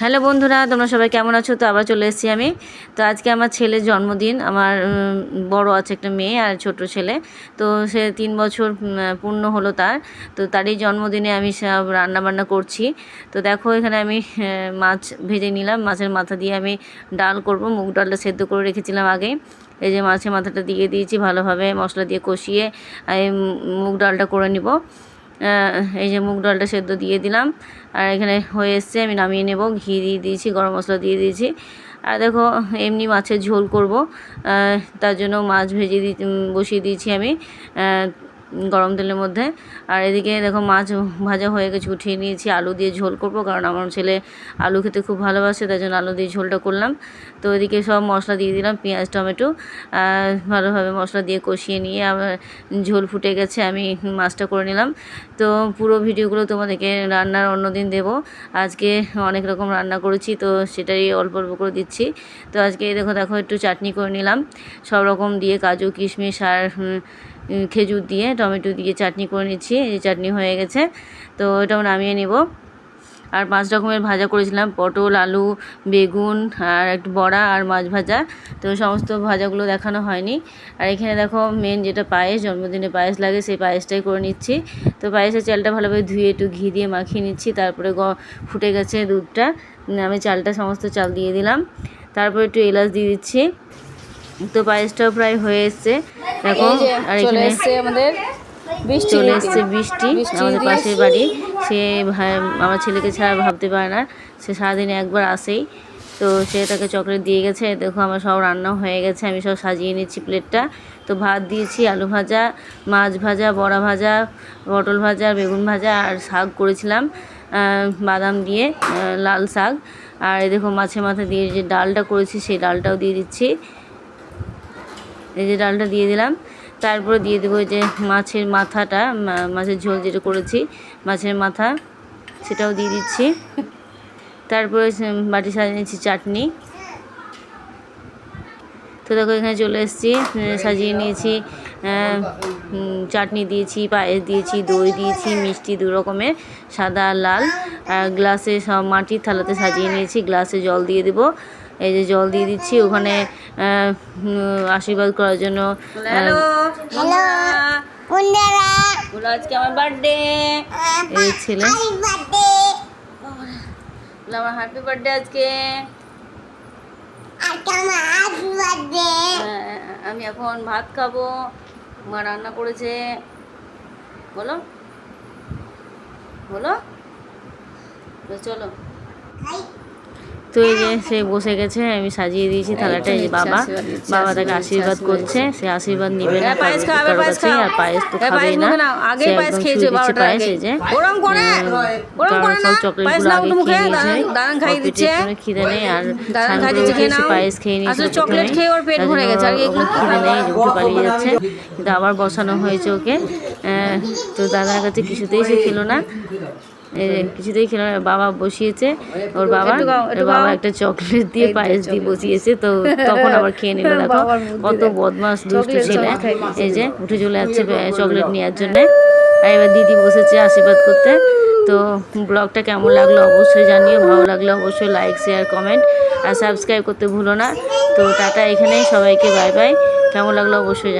Hello বন্ধুরা, তোমরা সবাই কেমন আছো? তো আবার চলে এসেছি আমি। তো আজকে আমার ছেলের জন্মদিন। আমার বড় আছে একটা মেয়ে আর ছোট ছেলে। তো সে তিন বছর পূর্ণ হলো তার। তো তারই জন্মদিনে আমি সব রান্না বান্না করছি। তো দেখো, এখানে আমি মাছ ভেজে নিলাম। মাছের মাথা দিয়ে আমি ডাল করব। মুগ ডালটা সেদ্ধ করে রেখেছিলাম আগে। এই যে মাছের মাথাটা দিয়ে দিয়েছি ভালোভাবে মশলা দিয়ে কষিয়ে মুগ ডালটা করে নিব। এই যে মুগ ডালটা সেদ্ধ দিয়ে দিলাম। আর এখানে হয়ে এসছে, আমি নামিয়ে নেব। ঘি দিয়ে দিয়েছি, গরম মশলা দিয়ে দিয়েছি। আর দেখো, এমনি মাছের ঝোল করব। তার জন্য মাছ ভেজে দিয়ে বসিয়ে দিয়েছি আমি। গরম তেলের মধ্যে। আর এদিকে দেখো মাছ ভাজা হয়ে গেছে, উঠিয়ে নিয়েছি, আলু দিয়ে ঝোল করব, কারণ আমার ছেলে আলু খেতে খুব ভালোবাসে, তাই জন্য আলু দিয়ে ঝোলটা করলাম। তো এদিকে সব মশলা দিয়ে দিলাম, পেঁয়াজ, টমেটো ভালোভাবে মশলা দিয়ে কষিয়ে নিয়ে আবার ঝোল ফুটে গেছে, আমি মাছটা করে নিলাম। তো পুরো ভিডিওগুলো তোমাদেরকে রান্নার অন্যদিন দেব। আজকে অনেক রকম রান্না করেছি, তো সেটাই অল্প অল্প করে দিচ্ছি। তো আজকে দেখো দেখো একটু চাটনি করে নিলাম। সব রকম দিয়ে কাজু, কিশমিশ, আর খেজুর দিয়ে, টমেটো দিয়ে চাটনি করে নিচ্ছি। এই চাটনি হয়ে গেছে, তো এটাও নামিয়ে নেব। আর পাঁচ রকমের ভাজা করেছিলাম, পটল, আলু, বেগুন, আর একটু বড়া আর মাছ ভাজা। তো সমস্ত ভাজাগুলো দেখানো হয়নি। আর এখানে দেখো মেন যেটা পায়েস, জন্মদিনে পায়েস লাগে, সেই পায়েসটাই করে নিচ্ছি। তো পায়েসের চালটা ভালোভাবে ধুয়ে একটু ঘি দিয়ে মাখিয়ে নিচ্ছি, তারপরে গ, ফুটে গেছে দুধটা। আমি চালটা সমস্ত চাল দিয়ে দিলাম। তারপর একটু এলাচ দিয়ে দিচ্ছি। তো পায়েসটাও প্রায় হয়ে এসছে। দেখো আর এখানে এসছে আমাদের চলে এসছে বৃষ্টি আমাদের পাশের বাড়ি। সে আমার ছেলেকে ছাড়া ভাবতে পারে না। সে সারাদিনে একবার আসেই। তো সে তাকে চকলেট দিয়ে গেছে। দেখো আমার সব রান্না হয়ে গেছে। আমি সব সাজিয়ে নিচ্ছি প্লেটটা। তো ভাত দিয়েছি আলু ভাজা মাছ ভাজা বড়া ভাজা পটল ভাজা বেগুন ভাজা আর শাক করেছিলাম বাদাম দিয়ে লাল শাক। আর এই দেখো মাছের মাথা দিয়ে যে ডালটা করেছি সেই ডালটাও দিয়ে দিচ্ছি। এই যে ডালটা দিয়ে দিলাম। তারপরে দিয়ে দেবো যে মাছের মাথাটা মাছের ঝোল যেটা করেছি, মাছের মাথা, সেটাও দিয়ে দিচ্ছি। তারপরে বাটি সাজিয়ে নিচ্ছি চাটনি। তো দেখো এখানে চলে এসেছি সাজিয়ে নিয়েছি চাটনি দিয়েছি, পায়েস দিয়েছি, দই দিয়েছি, মিষ্টি দু রকমের, সাদা লাল। আর গ্লাসে সব মাটির থালাতে সাজিয়ে নিয়েছি, গ্লাসে জল দিয়ে দেবো। এই যে জল দিয়ে দিচ্ছি ওখানে আশীর্বাদ করার জন্য হ্যালো হ্যালো আজকে আমার বার্থডে এই ছেলে। আমার হ্যাপি বার্থডে আজকে। হ্যাঁ, আমি এখন ভাত খাব মা রান্না করেছে। বলো বলো চলো। তো এই যে সে বসে গেছে আমি সাজিয়ে দিয়েছি থালাটা এই যে বাবা। বাবা তাকে আশীর্বাদ করছে সে আশীর্বাদ নিবে না পায়েস কারোর পায়েস খাও। আর পায়েস তো পায়েস না। নাও, পায়েস খেয়েছে বারোটার পায়েস আগে। এই যে। ওরম করে, ওরম করে না, পায়েস নাও তো মুখে, নিয়েছে। দাঁড়ান- পেটে দিচ্ছে। খিদে নেই আর দাঁড়ান করে দিচ্ছে, খেয়ে নাও। পায়েস খেয়ে নিয়েছিল আসলে চকলেট খেয়ে ওর পেট ভরে গেছে, আর এগুলো খিদে নেই উঠে পালিয়ে যাচ্ছে কিন্তু আবার বসানো হয়েছে ওকে। তো দাদার কাছে কিছুতেই সে খেলো না। কিছুতেই খেলো না বাবা বসিয়েছে ওর বাবা বাবা একটা চকলেট দিয়ে পায়েস দিয়ে বসিয়েছে তো তখন আবার খেয়ে নিল দেখো। কত। বদমাস দুষ্টু ছেলে। এই যে উঠে চলে যাচ্ছে চকলেট নেওয়ার জন্য। আর এবার দিদি বসেছে আশীর্বাদ করতে। তো ব্লগটা কেমন লাগল অবশ্যই জানিও ভালো লাগলে অবশ্যই লাইক শেয়ার কমেন্ট আর সাবস্ক্রাইব করতে ভুলো না। তো টাটা এখানেই সবাইকে বাই বাই কেমন লাগল অবশ্যই।